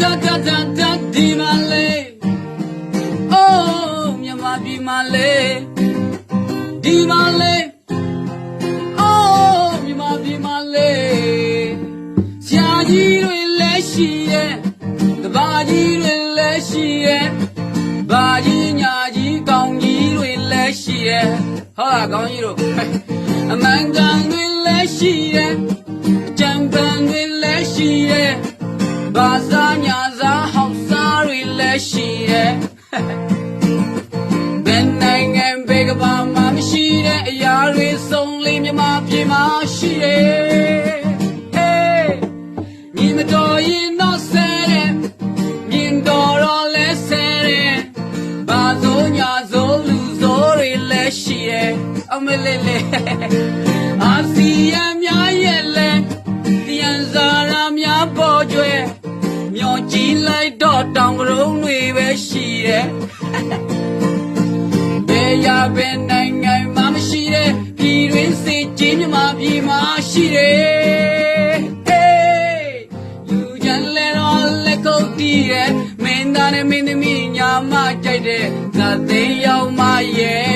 da da da da ဒီမလေးအိုးမြန်မာပြည်မလေးဒီမလေးအိုးမြန်မာပြည်မလေးဆရာကြီးတွေလည်းရှိရဲ့တပါကြီးတွေလည်းရှိရဲ့ဘာကြီးညာကြီးကောင်းကြီးတွေလည်းရှိရဲ့ဟုတ်လားကောင်းကြီးတို့အမှန်ကန်တွေလည်းရှိရဲ့အကြံပန်တွေလည်းရှိရဲ့ဘာသာညာသာဟောက်စား တွေလည်းရှိရဲ့ဘယ်နိုင်ငံဘေကဘာမှမရှိတဲ့အရာတွေစုံလေးမြမပြေမှာရှိရဲ့ဟေးညီမတော်ရင်တော့ဆဲတဲ့မြင်တော်တော့လဲဆဲတဲ့ဘာသောညာသောလူသောတွေလည်းရှိရဲ့အမလေးလေး တော့တောင်ကရုံးတွေပဲရှိတယ်။ဘယ်ရဘယ်နိုင်ငံမှမရှိတဲ့ပြည်တွင်းစစ်ကြီးမြမပြည်မှာရှိတယ်။ဟေးယူကြလဲတော့လက်ကုပ်တီးရဲ့မင်းသားနဲ့မင်းသမီးညာမကြိုက်တဲ့ဇာသိမ်းရောက်မရဲ့